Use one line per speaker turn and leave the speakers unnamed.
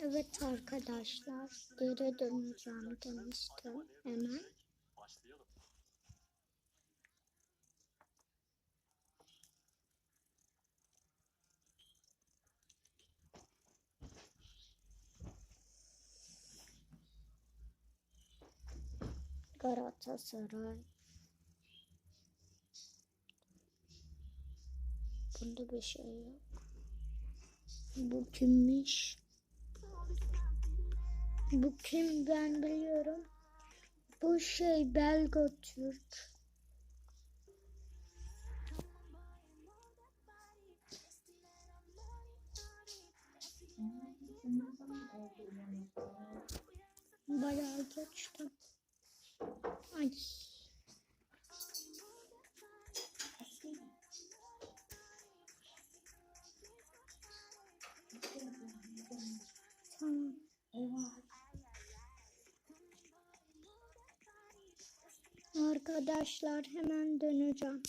Evet arkadaşlar geri döneceğim demiştim hemen. Galatasaray. Bunda bir şey yok. Bu kimmiş? Bu kim ben biliyorum. Bu şey Belgo Türk. Bayağı geçtim. Ay. Arkadaşlar hemen döneceğim.